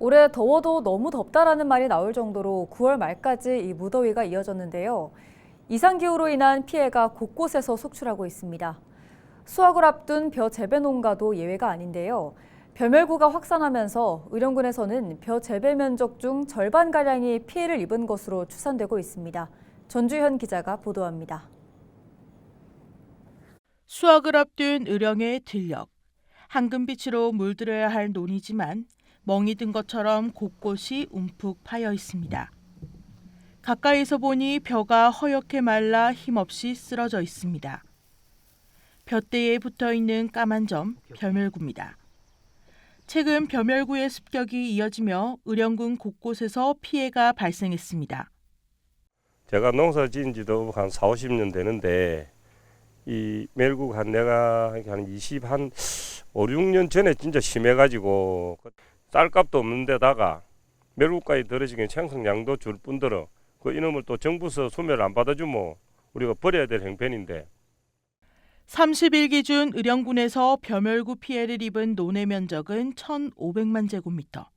올해 더워도 너무 덥다라는 말이 나올 정도로 9월 말까지 이 무더위가 이어졌는데요. 이상기후로 인한 피해가 곳곳에서 속출하고 있습니다. 수확을 앞둔 벼 재배 농가도 예외가 아닌데요. 벼멸구가 확산하면서 의령군에서는 벼 재배 면적 중 절반가량이 피해를 입은 것으로 추산되고 있습니다. 전주현 기자가 보도합니다. 수확을 앞둔 의령의 들녘. 황금빛으로 물들어야 할 논이지만 멍이 든 것처럼 곳곳이 움푹 파여 있습니다. 가까이서 보니 벼가 허옇게 말라 힘없이 쓰러져 있습니다. 벼대에 붙어 있는 까만 점 벼멸구입니다. 최근 벼멸구의 습격이 이어지며 의령군 곳곳에서 피해가 발생했습니다. 제가 농사 지은 지도 한 4, 50년 되는데 이 멜국 한 내가 한 20, 한 5, 6년 전에 진짜 심해가지고 쌀값도 없는 데다가 멜국까지 들어지긴 생성량도 줄 뿐더러 그 이놈을 또 정부서 소멸 안 받아주면 우리가 버려야 될 형편인데 30일 기준 의령군에서 벼멸구 피해를 입은 논의 면적은 1,500만 제곱미터.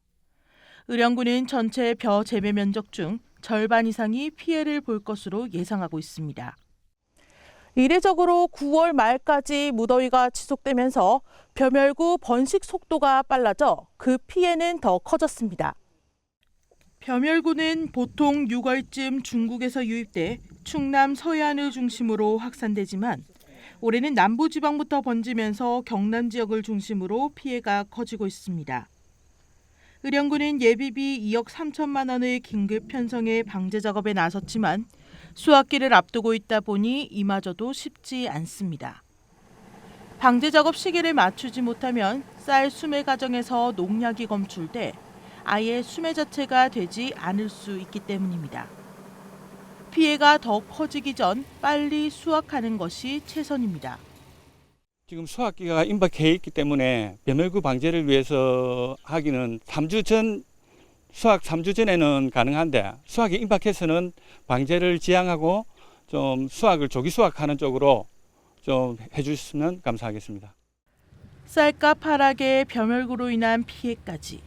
의령군은 전체 벼 재배 면적 중 절반 이상이 피해를 볼 것으로 예상하고 있습니다. 이례적으로 9월 말까지 무더위가 지속되면서 벼멸구 번식 속도가 빨라져 그 피해는 더 커졌습니다. 벼멸구는 보통 6월쯤 중국에서 유입돼 충남 서해안을 중심으로 확산되지만 올해는 남부 지방부터 번지면서 경남 지역을 중심으로 피해가 커지고 있습니다. 의령군은 예비비 2억 3천만 원의 긴급 편성에 방제 작업에 나섰지만 수확기를 앞두고 있다 보니 이마저도 쉽지 않습니다. 방제 작업 시기를 맞추지 못하면 쌀 수매 과정에서 농약이 검출돼 아예 수매 자체가 되지 않을 수 있기 때문입니다. 피해가 더 커지기 전 빨리 수확하는 것이 최선입니다. 지금 수확기가 임박해 있기 때문에 벼멸구 방제를 위해서 하기는 3주 전 수확 3주 전에는 가능한데 수확이 임박해서는 방제를 지양하고 좀 수확을 조기 수확하는 쪽으로 좀 해주셨으면 감사하겠습니다. 쌀값 하락에 벼멸구로 인한 피해까지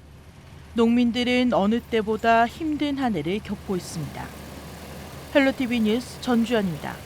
농민들은 어느 때보다 힘든 한 해를 겪고 있습니다. 헬로티비 뉴스 전주현입니다.